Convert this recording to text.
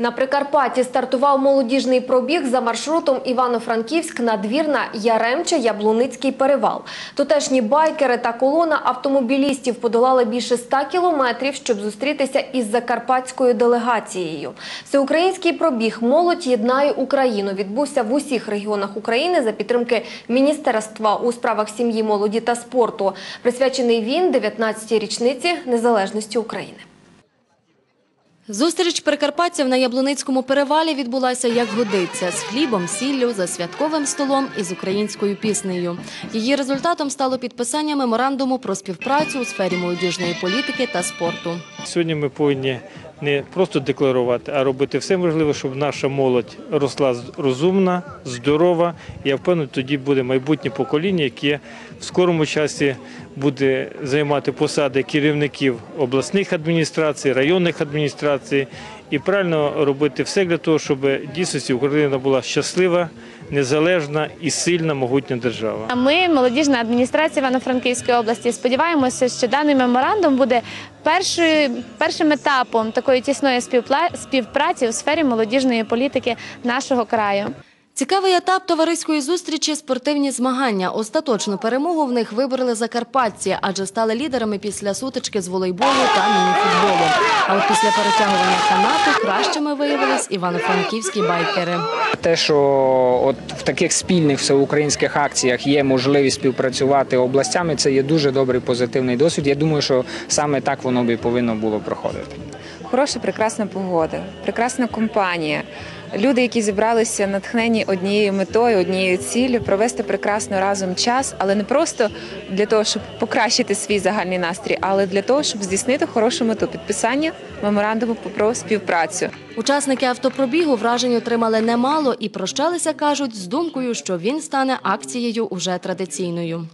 На Прикарпатті стартував молодіжний пробіг за маршрутом Івано-Франківськ надвірна Яремча Яблуницький перевал. Тутешні байкери та колона автомобілістів подолали більше 100 кілометрів, щоб зустрітися із закарпатською делегацією. Всеукраїнський пробіг «Молодь єднає Україну» відбувся в усіх регіонах України за підтримки Міністерства у справах сім'ї, молоді та спорту. Присвячений він 19-й річниці незалежності України. Зустріч прикарпатців на Яблуницькому перевалі відбулася як годиться – з хлібом, сіллю, за святковим столом і з українською піснею. Її результатом стало підписання меморандуму про співпрацю у сфері молодіжної політики та спорту. Сьогодні ми повинні не просто декларувати, а робити все можливе, щоб наша молодь росла розумна, здорова. Я впевнений, тоді буде майбутнє покоління, яке в скорому часі буде займати посади керівників обласних адміністрацій, районних адміністрацій і правильно робити все для того, щоб дійсно Україна була щаслива, незалежна і сильна, могутня держава. А Ми, молодіжна адміністрація Івано-Франківської області, сподіваємося, що даний меморандум буде першим етапом такої тісної співпраці у сфері молодіжної політики нашого краю. Цікавий етап товариської зустрічі – спортивні змагання. Остаточну перемогу в них вибороли закарпатці, адже стали лідерами після сутички з волейболу та мініфутболу. А от після перетягування канату кращими виявились івано-франківські байкери. Те, що от в таких спільних всеукраїнських акціях є можливість співпрацювати областями, це є дуже добрий позитивний досвід. Я думаю, що саме так воно би і повинно було проходити. Хороша, прекрасна погода, прекрасна компанія. Люди, які зібралися натхнені однією метою, однією ціллю, провести прекрасно разом час, але не просто для того, щоб покращити свій загальний настрій, але для того, щоб здійснити хорошу мету підписання меморандуму про співпрацю. Учасники автопробігу вражень отримали немало і прощалися, кажуть, з думкою, що він стане акцією уже традиційною.